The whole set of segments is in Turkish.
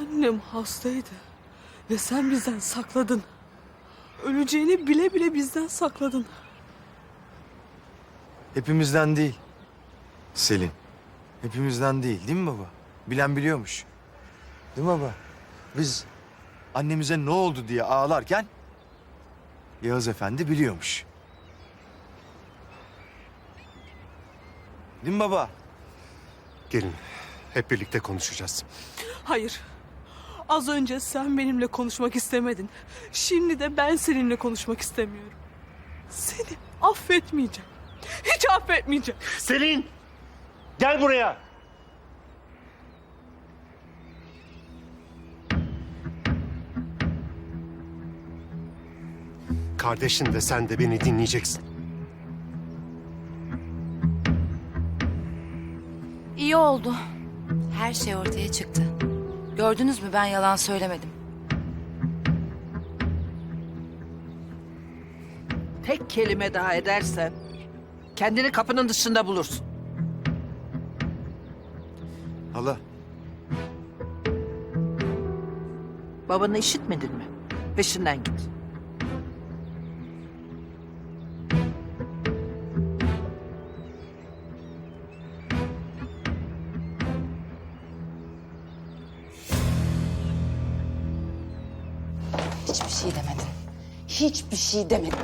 Annem hastaydı ve sen bizden sakladın. Öleceğini bile bile bizden sakladın. Hepimizden değil. Selin. Hepimizden değil değil mi baba? Bilen biliyormuş. Değil mi baba? Biz annemize ne oldu diye ağlarken Yağız Efendi biliyormuş. Değil mi baba? Gelin hep birlikte konuşacağız. Hayır. Az önce sen benimle konuşmak istemedin. Şimdi de ben seninle konuşmak istemiyorum. Seni affetmeyeceğim. Hiç affetmeyeceğim. Selin! Gel buraya! Kardeşin ve sen de beni dinleyeceksin. İyi oldu. Her şey ortaya çıktı. Gördünüz mü ben yalan söylemedim. Tek kelime daha edersen kendini kapının dışında bulursun. Hala. Babanı işitmedin mi? Peşinden git. Hiçbir şey demedin. Hiçbir şey demedin.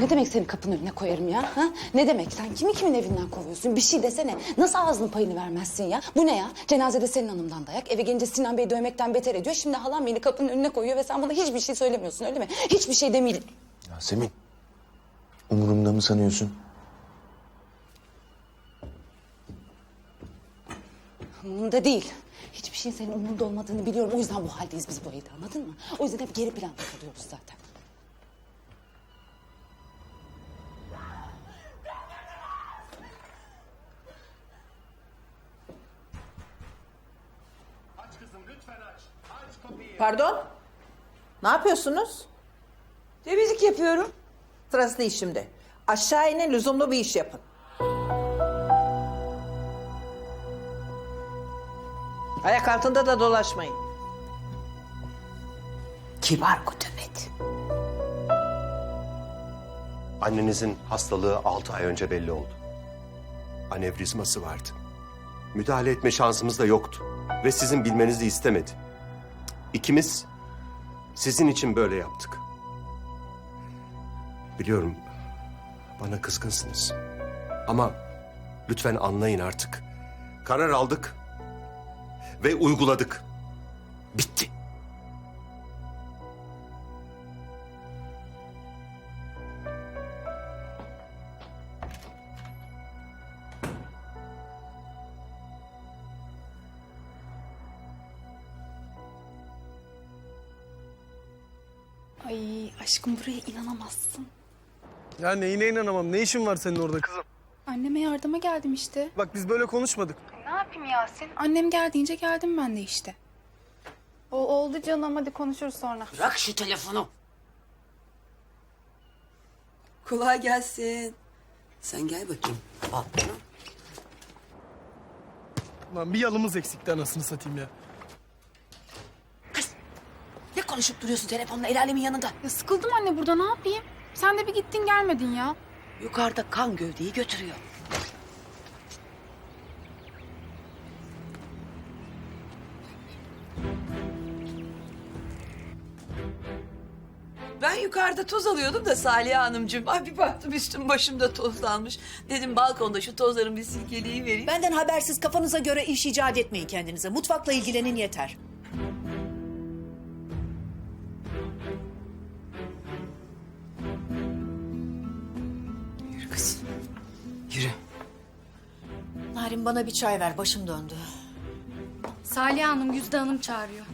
Ne demek seni kapının önüne koyarım ya? Ha? Ne demek? Sen kimi kimin evinden kovuyorsun? Bir şey desene. Nasıl ağzının payını vermezsin ya? Bu ne ya? Cenazede senin hanımdan dayak. Eve gelince Sinan Bey dövmekten beter ediyor. Şimdi halam beni kapının önüne koyuyor ve sen bana hiçbir şey söylemiyorsun öyle mi? Hiçbir şey demeyelim. Yasemin. Umurumda mı sanıyorsun? Umurumda değil. Hiçbir şeyin senin umurunda olmadığını biliyorum. O yüzden bu haldeyiz biz bu evde anladın mı? O yüzden hep geri planda kalıyoruz zaten. Pardon? Ne yapıyorsunuz? Temizlik yapıyorum. Sırası değil şimdi. Aşağı inin lüzumlu bir iş yapın. Ayak altında da dolaşmayın. Kibar kutumet. Annenizin hastalığı altı ay önce belli oldu. Anevrizması vardı. Müdahale etme şansımız da yoktu. Ve sizin bilmenizi istemedi. İkimiz sizin için böyle yaptık. Biliyorum bana kızgınsınız. Ama lütfen anlayın artık. Karar aldık ve uyguladık. Bitti. Ay aşkım buraya inanamazsın. Ya neyine inanamam. Ne işin var senin orada kızım? Anneme yardıma geldim işte. Bak biz böyle konuşmadık. Yapayım Yasin? Annem geldiğince geldim ben de işte. O oldu canım hadi konuşuruz sonra. Bırak şu telefonu. Kolay gelsin. Sen gel bakayım. Al bunu. Lan bir yalımız eksikti anasını satayım ya. Ne konuşup duruyorsun telefonla el alemin yanında? Ya sıkıldım anne burada ne yapayım? Sen de bir gittin gelmedin ya. Yukarıda kan gövdeyi götürüyor. Yukarıda toz alıyordum da Salih Hanımcığım. Ay bir baktım üstüm başımda tozlanmış. Dedim balkonda şu tozların bir silkeliği vereyim. Benden habersiz kafanıza göre iş icat etmeyin kendinize. Mutfakla ilgilenin yeter. Yürü kız. Yürü. Narin bana bir çay ver başım döndü. Salih Hanım Yüzde Hanım çağırıyor.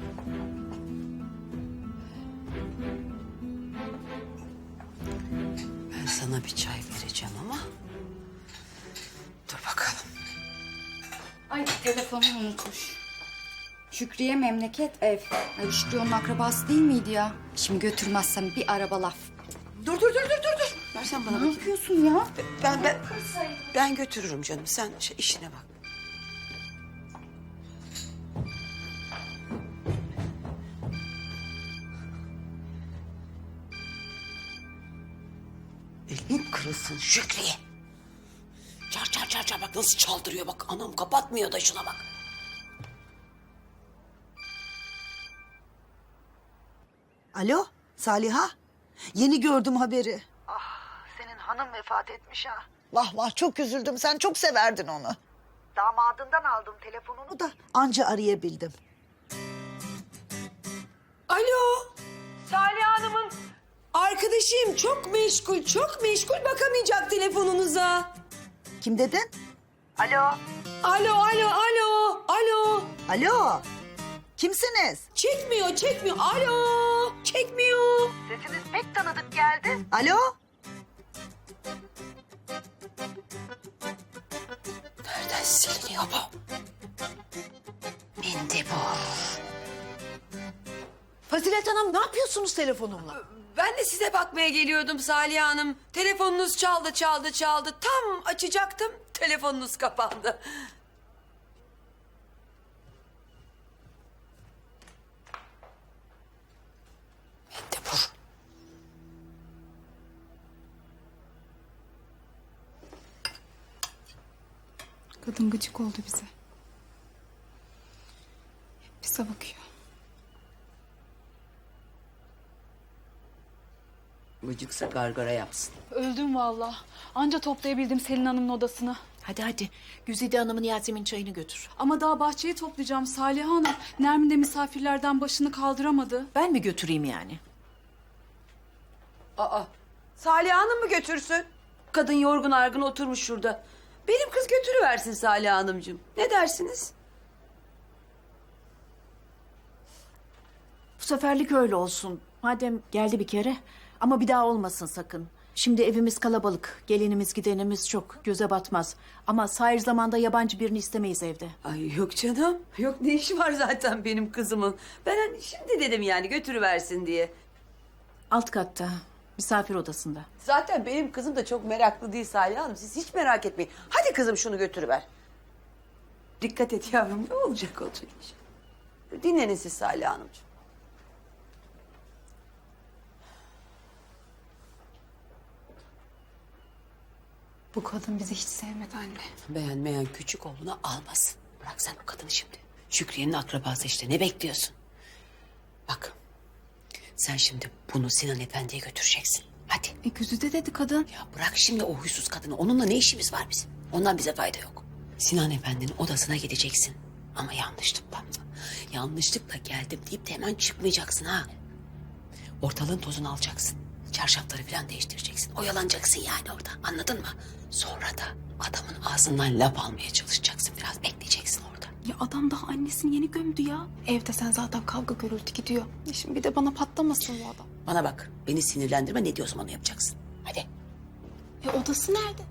Sana bir çay vereceğim ama... Dur bakalım. Ay telefonumu unutmuş. Şükriye memleket ev. Ay Şükrü onun akrabası değil miydi ya? Şimdi götürmezsem bir araba laf. Dur dur dur dur dur dur. Versen bana Ne bakayım. yapıyorsun ya? Ben ben ben götürürüm canım. Sen şey, işine bak. Kalbin kırılsın Şükriye. Çar çar çar çar bak nasıl çaldırıyor bak. Anam kapatmıyor da şuna bak. Alo Saliha. Yeni gördüm haberi. Ah senin hanım vefat etmiş ha. Vah vah çok üzüldüm. Sen çok severdin onu. Damadından aldım telefonunu da anca arayabildim. Alo. Salih Hanım'ın arkadaşım çok meşgul, çok meşgul bakamayacak telefonunuza. Kim dedin? Alo, alo, alo, alo. Alo. Kimsiniz? Çekmiyor, çekmiyor. Alo, çekmiyor. Sesiniz pek tanıdık geldi. Alo. Nereden siliniyor bu? Mendebur. Fazilet Hanım ne yapıyorsunuz telefonumla? Ben de size bakmaya geliyordum Salih Hanım. Telefonunuz çaldı, çaldı, çaldı. Tam açacaktım, telefonunuz kapandı. Mendebur. Kadın gıcık oldu bize. Hep bize bakıyor. Gıcıksa gargara yapsın. Öldüm vallahi. Anca toplayabildim Selin Hanım'ın odasını. Hadi hadi Güzide Hanım'ın Yasemin çayını götür. Ama daha bahçeyi toplayacağım Salih Hanım. Nermin de misafirlerden başını kaldıramadı. Ben mi götüreyim yani? Aa, Salih Hanım mı götürsün? Kadın yorgun argın oturmuş şurada. Benim kız götürüversin Salih Hanımcığım. Ne dersiniz? Bu seferlik öyle olsun. Madem geldi bir kere ama bir daha olmasın sakın. Şimdi evimiz kalabalık. Gelinimiz gidenimiz çok. Göze batmaz. Ama sahir zamanda yabancı birini istemeyiz evde. Ay yok canım. Yok ne işi var zaten benim kızımın. Ben hani şimdi dedim yani götürüversin diye. Alt katta. Misafir odasında. Zaten benim kızım da çok meraklı değil Salih Hanım. Siz hiç merak etmeyin. Hadi kızım şunu götürüver. Dikkat et yavrum. Ne olacak olacak inşallah. Dinlenin siz Salih Hanımcığım. Bu kadın bizi hiç sevmedi anne. Beğenmeyen küçük oğluna almasın. Bırak sen o kadını şimdi. Şükriye'nin akrabası işte ne bekliyorsun? Bak sen şimdi bunu Sinan Efendi'ye götüreceksin. Hadi. E Güzide dedi kadın. Ya bırak şimdi o huysuz kadını. Onunla ne işimiz var bizim? Ondan bize fayda yok. Sinan Efendi'nin odasına gideceksin. Ama yanlışlıkla. Yanlışlıkla geldim deyip de hemen çıkmayacaksın ha. Ortalığın tozunu alacaksın. Çarşafları falan değiştireceksin. Oyalanacaksın yani orada. Anladın mı? Sonra da adamın ağzından laf almaya çalışacaksın. Biraz bekleyeceksin orada. Ya adam daha annesini yeni gömdü ya. Evde sen zaten kavga gürültü gidiyor. Ya Şimdi bir de bana patlamasın bu adam. Bana bak. Beni sinirlendirme. Ne diyorsam onu yapacaksın. Hadi. E odası nerede?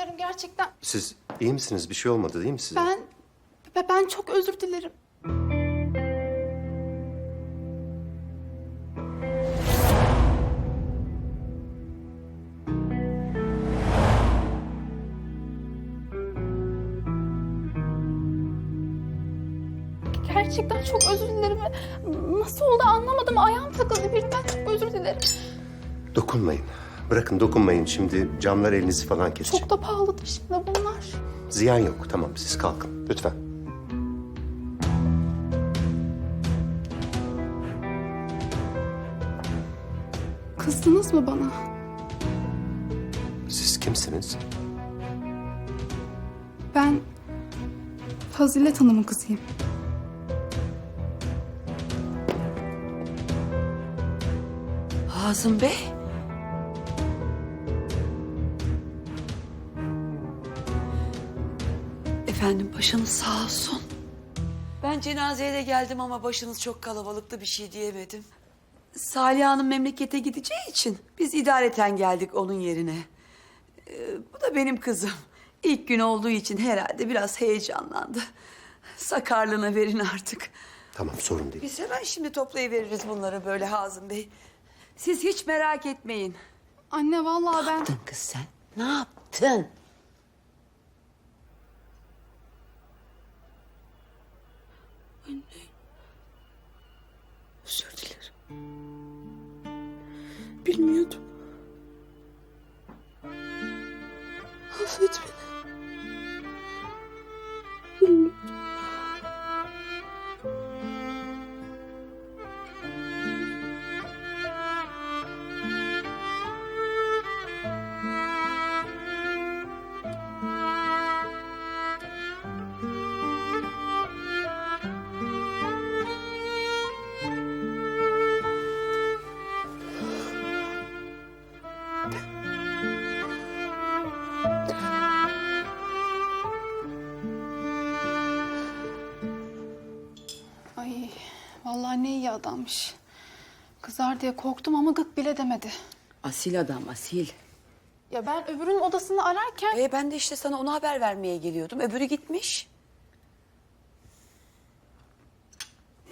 Dilerim gerçekten. Siz iyi misiniz? Bir şey olmadı değil mi size? Ben ben- ben çok özür dilerim. Gerçekten çok özür dilerim. Nasıl oldu anlamadım. Ayağım takıldı birden. Çok özür dilerim. Dokunmayın. Bırakın dokunmayın. Şimdi camlar elinizi falan kesecek. Çok da pahalıdır şimdi bunlar. Ziyan yok. Tamam siz kalkın. Lütfen. Kızdınız mı bana? Siz kimsiniz? Ben Fazilet Hanım'ın kızıyım. Hazım Bey. Efendim başınız sağ olsun. Ben cenazeye de geldim ama başınız çok kalabalıktı bir şey diyemedim. Salih Hanım memlekete gideceği için biz idareten geldik onun yerine. Ee, bu da benim kızım. İlk gün olduğu için herhalde biraz heyecanlandı. Sakarlığına verin artık. Tamam sorun değil. Biz hemen şimdi toplayıveririz bunları böyle Hazım Bey. Siz hiç merak etmeyin. Anne vallahi ben... yaptın kız sen? Ne yaptın? Anne. Özür dilerim. Bilmiyordum. Affet beni. Ay vallahi ne iyi adammış. Kızar diye korktum ama gık bile demedi. Asil adam asil. Ya ben öbürünün odasını ararken... E ben de işte sana ona haber vermeye geliyordum. Öbürü gitmiş.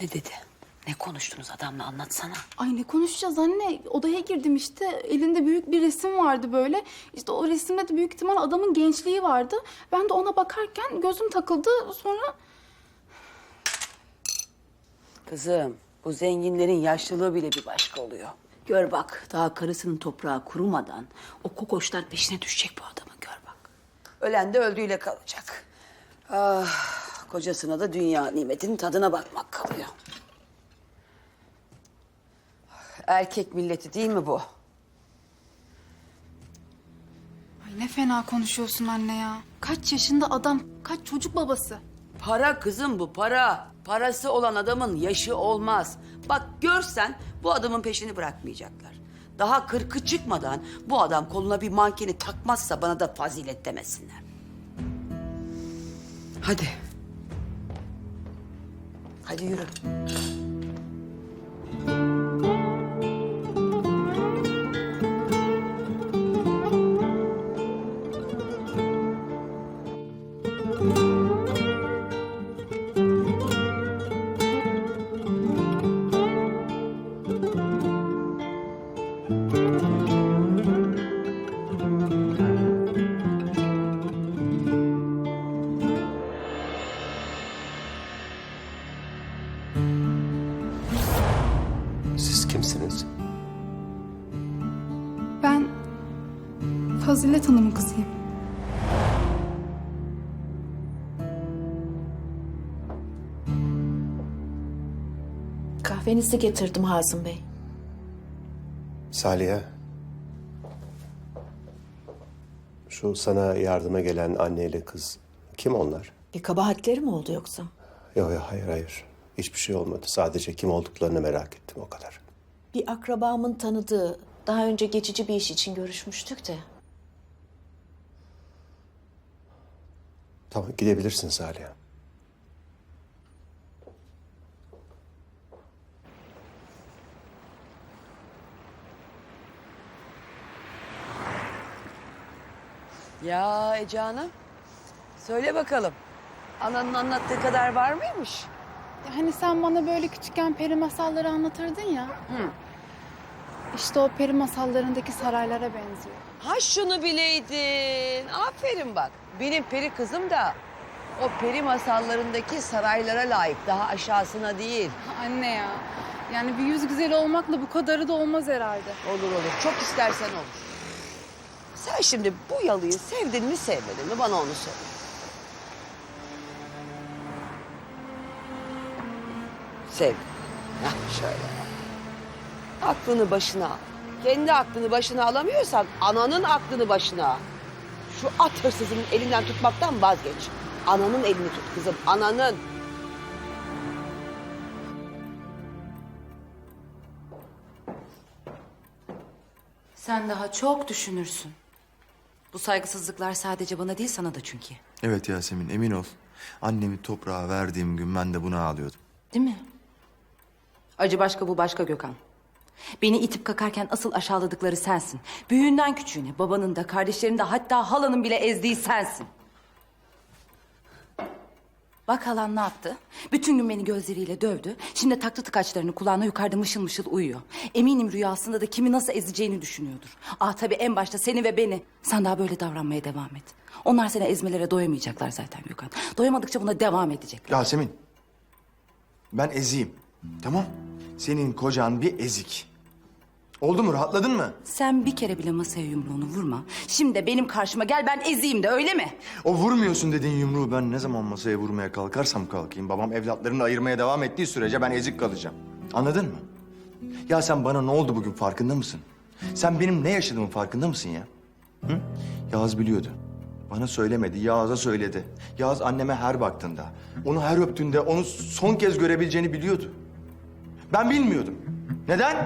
Ne dedi? Ne konuştunuz adamla anlatsana. Ay ne konuşacağız anne? Odaya girdim işte. Elinde büyük bir resim vardı böyle. İşte o resimde de büyük ihtimal adamın gençliği vardı. Ben de ona bakarken gözüm takıldı. Sonra Kızım bu zenginlerin yaşlılığı bile bir başka oluyor. Gör bak daha karısının toprağı kurumadan o kokoşlar peşine düşecek bu adamın gör bak. Ölen de öldüğüyle kalacak. Ah kocasına da dünya nimetinin tadına bakmak kalıyor. Erkek milleti değil mi bu? Ay ne fena konuşuyorsun anne ya. Kaç yaşında adam, kaç çocuk babası. Para kızım bu para. Parası olan adamın yaşı olmaz. Bak görsen bu adamın peşini bırakmayacaklar. Daha kırkı çıkmadan bu adam koluna bir mankeni takmazsa bana da fazilet demesinler. Hadi. Hadi yürü. Kahvenizi getirdim Hazım Bey. Saliha. Şu sana yardıma gelen anneyle kız kim onlar? Bir kabahatleri mi oldu yoksa? Yok yok hayır hayır. Hiçbir şey olmadı. Sadece kim olduklarını merak ettim o kadar. Bir akrabamın tanıdığı, daha önce geçici bir iş için görüşmüştük de. Tamam gidebilirsin Saliha. Ya Ece Hanım. Söyle bakalım. Ananın anlattığı kadar var mıymış? Hani sen bana böyle küçükken peri masalları anlatırdın ya. İşte o peri masallarındaki saraylara benziyor. Ha şunu bileydin. Aferin bak. Benim peri kızım da o peri masallarındaki saraylara layık. Daha aşağısına değil. Anne ya. Yani bir yüz güzeli olmakla bu kadarı da olmaz herhalde. Olur olur. Çok istersen olur. Sen şimdi bu yalıyı sevdin mi sevmedin mi bana onu söyle. Sev. Hah şöyle. Aklını başına al. Kendi aklını başına alamıyorsan ananın aklını başına al. Şu at hırsızının elinden tutmaktan vazgeç. Ananın elini tut kızım, ananın. Sen daha çok düşünürsün. Bu saygısızlıklar sadece bana değil sana da çünkü. Evet Yasemin emin ol. Annemi toprağa verdiğim gün ben de buna ağlıyordum. Değil mi? Acı başka bu başka Gökhan. Beni itip kakarken asıl aşağıladıkları sensin. Büyüğünden küçüğüne, babanın da, kardeşlerin de hatta halanın bile ezdiği sensin. Bak halan ne yaptı? Bütün gün beni gözleriyle dövdü. Şimdi taktı tıkaçlarını kulağına yukarıda mışıl mışıl uyuyor. Eminim rüyasında da kimi nasıl ezeceğini düşünüyordur. Ah tabii en başta seni ve beni. Sen daha böyle davranmaya devam et. Onlar seni ezmelere doyamayacaklar zaten Gökhan. Doyamadıkça buna devam edecekler. Yasemin. Ben eziyim. Tamam. Senin kocan bir ezik. Oldu mu? Rahatladın mı? Sen bir kere bile masaya yumruğunu vurma. Şimdi de benim karşıma gel ben ezeyim de öyle mi? O vurmuyorsun dediğin yumruğu ben ne zaman masaya vurmaya kalkarsam kalkayım... ...babam evlatlarını ayırmaya devam ettiği sürece ben ezik kalacağım. Anladın mı? Ya sen bana ne oldu bugün farkında mısın? Sen benim ne yaşadığımın farkında mısın ya? Hı? Yağız biliyordu. Bana söylemedi, Yağız'a söyledi. Yağız anneme her baktığında, onu her öptüğünde onu son kez görebileceğini biliyordu. Ben bilmiyordum. Neden?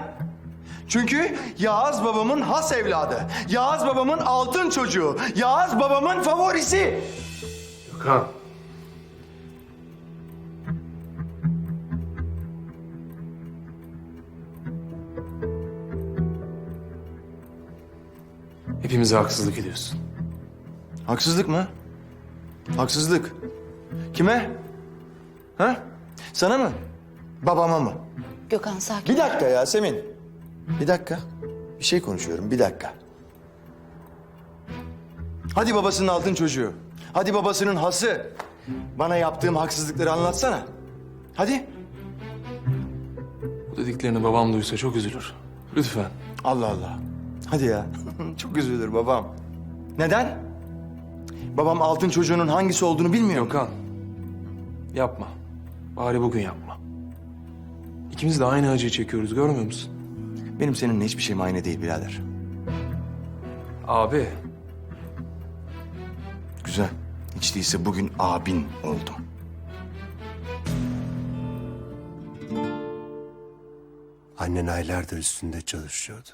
Çünkü Yağız babamın has evladı. Yağız babamın altın çocuğu. Yağız babamın favorisi. Gökhan. Hepimize haksızlık ediyorsun. Haksızlık mı? Haksızlık. Kime? Ha? Sana mı? Babama mı? Gökhan sakin. Bir dakika Yasemin. Bir dakika. Bir şey konuşuyorum. Bir dakika. Hadi babasının altın çocuğu. Hadi babasının hası. Bana yaptığım haksızlıkları anlatsana. Hadi. Bu dediklerini babam duysa çok üzülür. Lütfen. Allah Allah. Hadi ya. Çok üzülür babam. Neden? Babam altın çocuğunun hangisi olduğunu bilmiyor? Gökhan. Yapma. Bari bugün yapma. İkimiz de aynı acıyı çekiyoruz görmüyor musun? Benim seninle hiçbir şeyim aynı değil birader. Abi. Güzel. Hiç değilse bugün abin oldum. Annen aylardır üstünde çalışıyordu.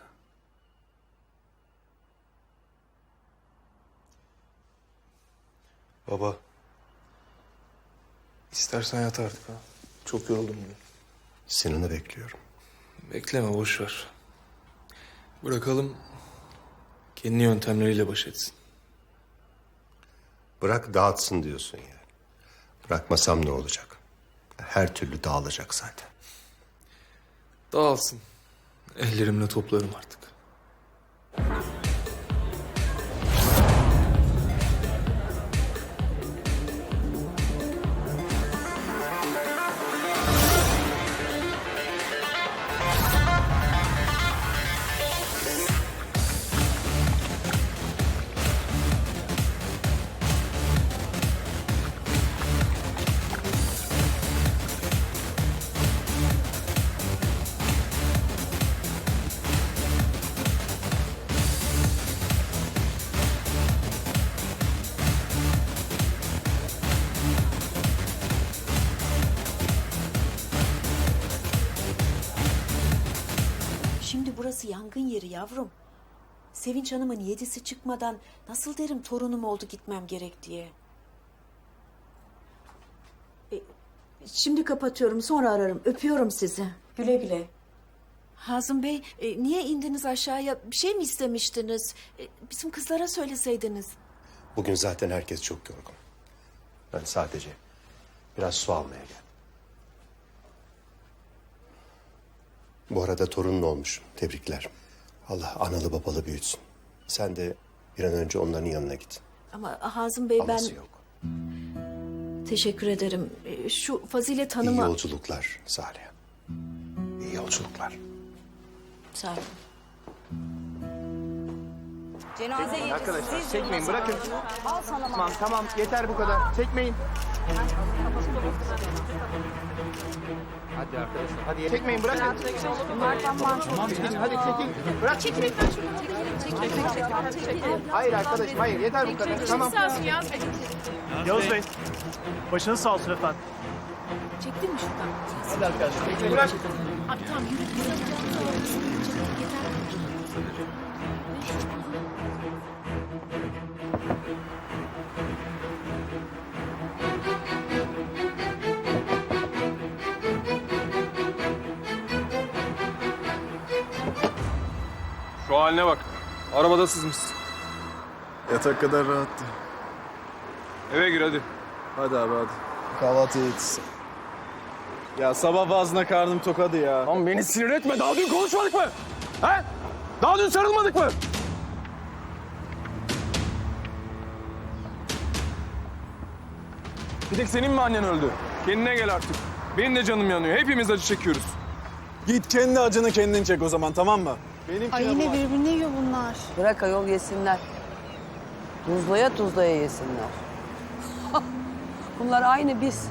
Baba. İstersen yat artık ha. Çok yoruldum bugün. Sinan'ı bekliyorum. Bekleme boş ver. Bırakalım kendi yöntemleriyle baş etsin. Bırak dağıtsın diyorsun yani. Bırakmasam ne olacak? Her türlü dağılacak zaten. Dağılsın. Ellerimle toplarım artık. Yavrum. Sevinç Hanım'ın yedisi çıkmadan nasıl derim torunum oldu gitmem gerek diye. E, şimdi kapatıyorum sonra ararım. Öpüyorum sizi. Güle güle. Hazım Bey e, niye indiniz aşağıya? Bir şey mi istemiştiniz? E, bizim kızlara söyleseydiniz. Bugün zaten herkes çok yorgun. Ben sadece biraz su almaya geldim. Bu arada torunun olmuş. Tebrikler. Allah analı babalı büyütsün. Sen de bir an önce onların yanına git. Ama Hazım Bey ben... Aması yok. Teşekkür ederim. E, Şu Fazilet İyi Hanım'a... yolculuklar Salih. İyi yolculuklar. Sağ olun. Cenaze Arkadaşlar çekmeyin bırakın. Tamam tamam yeter bu kadar. Çekmeyin. Hadi arkadaşlar hadi çekmeyin bırakın. Tamam çekin hadi çekin. Bırak çekin. Hayır arkadaş hayır yeter bu kadar. Tamam. Yavuz Bey, başınız sağ olsun efendim. Çektin mi şuradan? Hadi arkadaşlar çekin bırak. Abi tamam yürü. Şu haline bak. Arabada sızmışsın. Yatak kadar rahattı. Eve gir hadi. Hadi abi hadi. Kahvaltıya yetişsin. Ya sabah vaazına karnım tokadı ya. Lan beni sinir etme. Daha dün konuşmadık mı? He? Daha dün sarılmadık mı? Bir tek senin mi annen öldü? Kendine gel artık. Benim de canım yanıyor. Hepimiz acı çekiyoruz. Git kendi acını kendin çek o zaman tamam mı? Benimkine Ay yine birbirini yiyor bunlar. Bırak ayol yesinler. Tuzlaya tuzlaya yesinler. Bunlar aynı biz.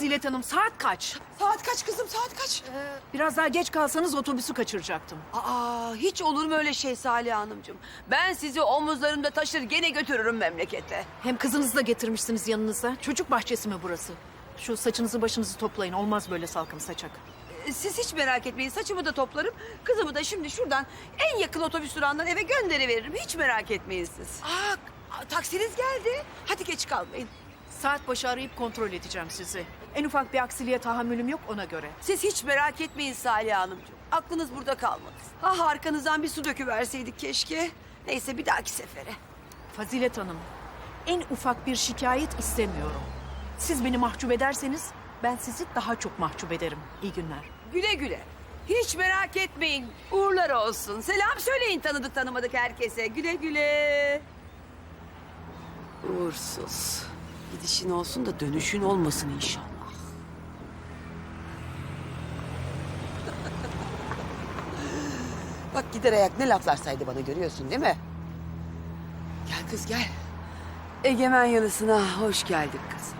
Fazilet Hanım saat kaç? Saat kaç kızım saat kaç? Biraz daha geç kalsanız otobüsü kaçıracaktım. Aa, hiç olur mu öyle şey Salih Hanımcığım? Ben sizi omuzlarımda taşır gene götürürüm memlekete. Hem kızınızı da getirmişsiniz yanınıza. Çocuk bahçesi mi burası? Şu saçınızı başınızı toplayın. Olmaz böyle salkım saçak. Ee, Siz hiç merak etmeyin saçımı da toplarım. Kızımı da şimdi şuradan en yakın otobüs durağından eve gönderiveririm. Hiç merak etmeyin siz. Aa, taksiniz geldi. Hadi geç kalmayın. Saat başı arayıp kontrol edeceğim sizi. En ufak bir aksiliğe tahammülüm yok ona göre. Siz hiç merak etmeyin Salih Hanımcığım. Aklınız burada kalmadı. Ah arkanızdan bir su döküverseydik keşke. Neyse bir dahaki sefere. Fazilet Hanım, en ufak bir şikayet istemiyorum. Siz beni mahcup ederseniz ben sizi daha çok mahcup ederim. İyi günler. Güle güle. Hiç merak etmeyin. Uğurlar olsun. Selam söyleyin tanıdık tanımadık herkese. Güle güle. Uğursuz. Gidişin olsun da dönüşün olmasın inşallah. Bak gider ayak ne laflar saydı bana görüyorsun değil mi? Gel kız gel. Egemen yanısına hoş geldin kızım.